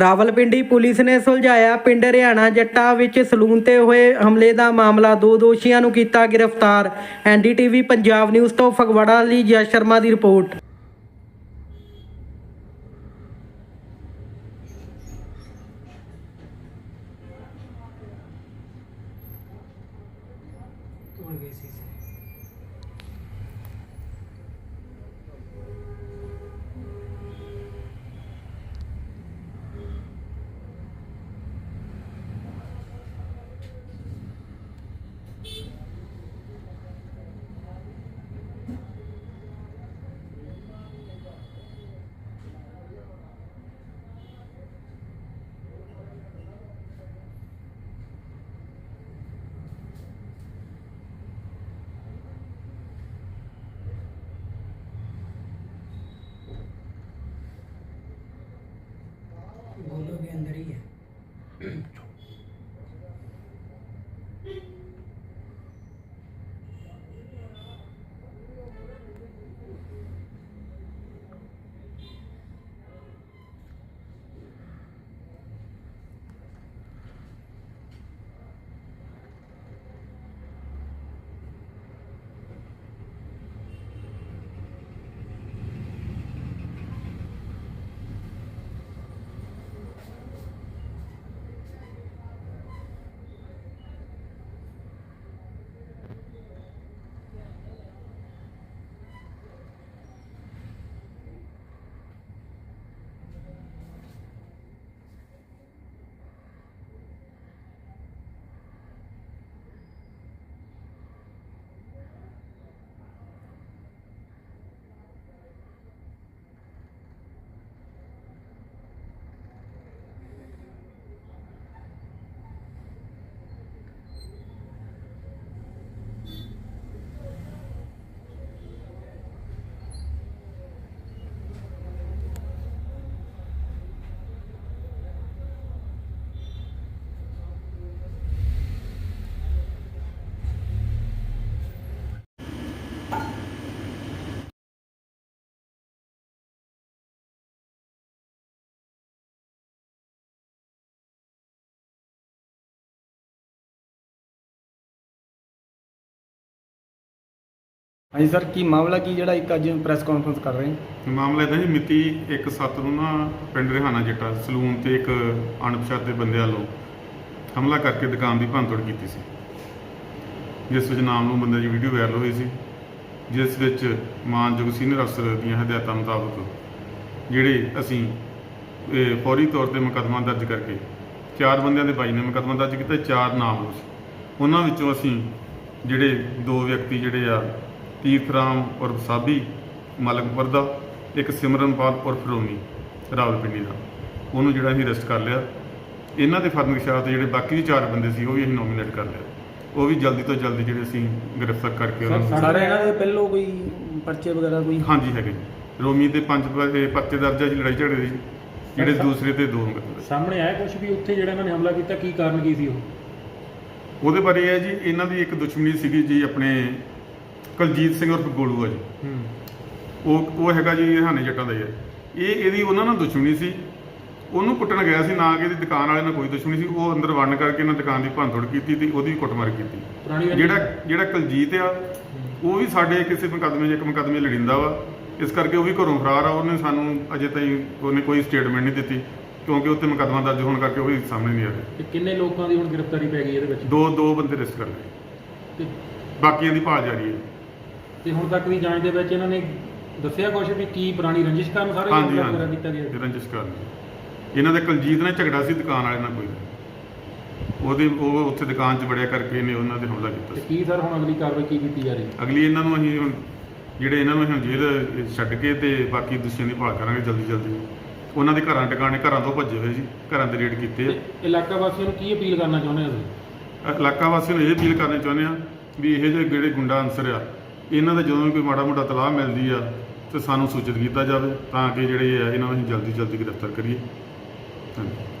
Rawalpindi police ਨੇ ਸੁਲਝਾਇਆ ਪਿੰਡ ਹਰਿਆਣਾ ਜੱਟਾ ਵਿੱਚ ਸਲੂਨ ਤੇ ਹੋਏ ਹਮਲੇ ਦਾ ਮਾਮਲਾ। ਦੋ ਦੋਸ਼ੀਆਂ ਨੂੰ ਕੀਤਾ ਗ੍ਰਿਫਤਾਰ। ਐਨਡੀਟੀਵੀ ਪੰਜਾਬ ਨਿਊਜ਼ ਤੋਂ ਫਗਵਾੜਾ ਲਈ ਜੈ ਸ਼ਰਮਾ ਦੀ ਰਿਪੋਰਟ। ਹਾਂਜੀ ਸਰ, ਕੀ ਮਾਮਲਾ ਕੀ ਜਿਹੜਾ ਇੱਕ ਅੱਜ ਪ੍ਰੈਸ ਕਾਨਫਰੰਸ ਕਰ ਰਹੇ ਹਾਂ? ਮਾਮਲਾ ਇਦਾਂ ਜੀ ਮਿਤੀ 1/7 ਨੂੰ ਨਾ ਪਿੰਡ ਰਿਹਾਨਾ ਜੱਟਾ ਸਲੂਨ ਤੇ ਇੱਕ ਅਣਪਛਾਤੇ ਬੰਦੇ ਵੱਲੋਂ ਹਮਲਾ ਕਰਕੇ ਦੁਕਾਨ ਦੀ ਭੰਨਤੋੜ ਕੀਤੀ ਸੀ। ਜਿਸ ਵਿੱਚ ਨਾਮ ਨੂੰ ਬੰਦੇ ਦੀ ਵੀਡੀਓ ਵਾਇਰਲ ਹੋਈ ਸੀ। ਜਿਸ ਵਿੱਚ ਮਾਨਯੋਗ ਸੀਨੀਅਰ ਅਫਸਰ ਦੀਆਂ ਹਦਾਇਤਾਂ ਮੁਤਾਬਕ ਜਿਹੜੇ ਅਸੀਂ ਇਹ ਫੌਰੀ ਤੌਰ ਤੇ ਮੁਕੱਦਮਾ ਦਰਜ ਕਰਕੇ ਚਾਰ ਬੰਦਿਆਂ ਦੇ ਬਾਈ ਨੇ ਮੁਕੱਦਮਾ ਦਰਜ ਕੀਤਾ, ਚਾਰ ਨਾਮ ਸੀ। ਉਹਨਾਂ ਵਿੱਚੋਂ ਅਸੀਂ ਜਿਹੜੇ ਦੋ ਵਿਅਕਤੀ ਜਿਹੜੇ ਆ ਤੀਰਥ ਰਾਮ ਉਰਫ ਸਾਬੀ ਮਲਕਪੁਰ ਦਾ ਇੱਕ ਸਿਮਰਨਪਾਲ ਉਰਫ ਰੋਮੀ ਰਾਵਲਪਿੰਡੀ ਦਾ। ਉਹਨੂੰ ਜਿਹੜਾ ਅਸੀਂ ਅਰੈਸਟ ਕਰ ਲਿਆ ਇਹਨਾਂ ਦੇ ਫਰਮ ਸ਼ਾਹ ਤੇ ਜਿਹੜੇ ਬਾਕੀ ਦੇ ਚਾਰ ਬੰਦੇ ਸੀ ਉਹ ਵੀ ਅਸੀਂ ਨੋਮੀਨੇਟ ਕਰ ਲਿਆ। ਉਹ ਵੀ ਜਲਦੀ ਤੋਂ ਜਲਦੀ ਜਿਹੜੇ ਅਸੀਂ ਗ੍ਰਿਫਤਾਰ ਕਰਕੇ ਉਹਨਾਂ ਨੂੰ ਸਾਰੇ ਇਹਨਾਂ ਦੇ ਪਹਿਲੋਂ ਕੋਈ ਪਰਚੇ ਵਗੈਰਾ ਕੋਈ? ਹਾਂਜੀ ਹੈਗੇ ਜੀ। ਰੋਮੀ ਤੇ ਪੰਜ ਪ- ਪਰਚੇ ਦਰਜ ਆ ਜੀ ਲੜਾਈ ਝਗੜੇ ਦੇ ਜੀ। ਜਿਹੜੇ ਦੂਸਰੇ ਤੇ ਦੋ ਮੁਕੱਦਮੇ ਸਾਹਮਣੇ ਆਇਆ ਕੁਝ ਵੀ ਉੱਥੇ ਜਿਹੜਾ ਇਹਨਾਂ ਨੇ ਹਮਲਾ ਕੀਤਾ ਕੀ ਕਾਰਨ ਕੀ ਸੀ ਉਹ? ਉਹਦੇ ਬਾਰੇ ਇਹ ਹੈ ਜੀ ਇਹਨਾਂ ਦੀ ਇੱਕ ਦੁਸ਼ਮਣੀ ਸੀਗੀ ਜੀ ਆਪਣੇ ਕੁਲਜੀਤ ਸਿੰਘ ਉਰਫ ਗੋਲੂ ਆ ਜੀ। ਹੂੰ। ਉਹ ਉਹ ਹੈਗਾ ਜੀ ਹਾਨੇ ਜੱਟਾਂ ਦਾ ਹੀ ਹੈ ਇਹ ਇਹਦੀ ਉਹਨਾਂ ਨਾਲ ਦੁਸ਼ਮਣੀ ਸੀ। ਉਹਨੂੰ ਕੁੱਟਣ ਗਿਆ ਸੀ ਨਾ ਕਿ ਇਹਦੀ ਦੁਕਾਨ ਵਾਲੇ ਨਾਲ ਕੋਈ ਦੁਸ਼ਮਣੀ ਸੀ। ਉਹ ਅੰਦਰ ਵੜਨ ਕਰਕੇ ਇਹਨਾਂ ਦੁਕਾਨ ਦੀ ਭੰਨਤੋੜ ਕੀਤੀ ਤੇ ਉਹਦੀ ਕੁੱਟਮਾਰ ਕੀਤੀ। ਜਿਹੜਾ ਜਿਹੜਾ ਕੁਲਜੀਤ ਆ ਉਹ ਵੀ ਸਾਡੇ ਕਿਸੇ ਮੁਕੱਦਮੇ 'ਚ ਇੱਕ ਮੁਕੱਦਮੇ ਲੜਿੰਦਾ ਵਾ। ਇਸ ਕਰਕੇ ਉਹ ਵੀ ਘਰੋਂ ਫਰਾਰ ਆ। ਉਹਨੇ ਸਾਨੂੰ ਅਜੇ ਤਾਈਂ ਉਹਨੇ ਕੋਈ ਸਟੇਟਮੈਂਟ ਨਹੀਂ ਦਿੱਤੀ ਕਿਉਂਕਿ ਉੱਤੇ ਮੁਕੱਦਮਾ ਦਰਜ ਹੋਣ ਕਰਕੇ ਉਹ ਵੀ ਸਾਹਮਣੇ ਨਹੀਂ ਆ ਰਿਹਾ। ਤੇ ਕਿੰਨੇ ਲੋਕਾਂ ਦੀ ਹੁਣ ਗ੍ਰਿਫਤਾਰੀ ਪੈ ਗਈ ਇਹਦੇ ਵਿੱਚ? ਦੋ ਦੋ ਬੰਦੇ ਅਰੈਸਟ ਕਰ ਲਏ। ਤੇ- ਬਾਕੀਆਂ ਦੀ ਭਾਲ ਜਾਰੀ ਹੈ। ਤੇ ਹੁਣ ਤੱਕ ਦੀ ਜਾਂਚ ਦੇ ਵਿੱਚ ਇਹਨਾਂ ਨੇ ਦੱਸਿਆ ਕੁਝ ਵੀ ਕੀ ਪੁਰਾਣੀ ਰੰਜਿਸ਼ ਕਾਰਨ ਸਾਰੇ ਹਾਂਜੀ ਕੀਤਾ ਹਾਂਜੀ। ਗਿਆ? ਇਹ ਰੰਜਿਸ਼ ਕਰਨ ਇਹਨਾਂ ਦੇ ਕੁਲਜੀਤ ਨਾਲ ਝਗੜਾ ਸੀ ਦੁਕਾਨ ਵਾਲੇ ਨਾਲ ਕੋਈ। ਉਹਦੇ ਉਹ ਉੱਥੇ ਦੁਕਾਨ 'ਚ ਵੜਿਆ ਕਰਕੇ ਇਹਨੇ ਉਹਨਾਂ ਤੇ ਹਮਲਾ ਕੀਤਾ ਤੇ ਸੀ। ਕੀ ਸਰ ਹੁਣ ਅਗਲੀ ਕਾਰਵਾਈ ਕੀ ਕੀਤੀ ਜਾ ਰਹੀ? ਹੈ ਅਗਲੀ ਇਹਨਾਂ ਨੂੰ ਅਸੀਂ ਹੁਣ ਜਿਹੜੇ ਇਹਨਾਂ ਨੂੰ ਅਸੀਂ ਜੇਲ੍ਹ ਛੱਡ ਕੇ ਤੇ ਬਾਕੀ ਦੋਸ਼ੀਆਂ ਦੀ ਭਾਲ ਕਰਾਂਗੇ ਜਲਦੀ ਜਲਦੀ। ਉਹਨਾਂ ਦੇ ਘਰਾਂ ਟਿਕਾਣੇ ਘਰਾਂ ਤੋਂ ਭੱਜੇ ਹੋਏ ਜੀ ਘਰਾਂ ਦੇ ਰੇਡ ਕੀਤੇ ਤੇ ਇਲਾਕਾ ਵਾਸੀਆਂ ਨੂੰ ਕੀ ਅਪੀਲ ਕਰਨਾ ਚਾਹੁੰਦੇ ਹੋ ਤੁਸੀਂ? ਇਲਾਕਾ ਵਾਸੀਆਂ ਨੂੰ ਇਹ ਅਪੀਲ ਕਰਨੀ ਚਾਹੁੰਦੇ ਆ ਵੀ ਇਹ ਜਿਹੇ ਜਿਹੜੇ ਗੁੰਡਾ ਅੰਸਰ ਆ ਇਹਨਾਂ ਦਾ ਜਦੋਂ ਵੀ ਕੋਈ ਮਾੜਾ ਮੋਟਾ ਤਲਾਹ ਮਿਲਦੀ ਆ ਤੇ ਸਾਨੂੰ ਸੂਚਿਤ ਕੀਤਾ ਜਾਵੇ ਤਾਂ ਕਿ ਜਿਹੜੇ ਆ, ਇਹਨਾਂ ਨੂੰ ਅਸੀਂ ਜਲਦੀ ਜਲਦੀ ਗ੍ਰਿਫਤਾਰ ਕਰੀਏ। ਧੰਨਵਾਦ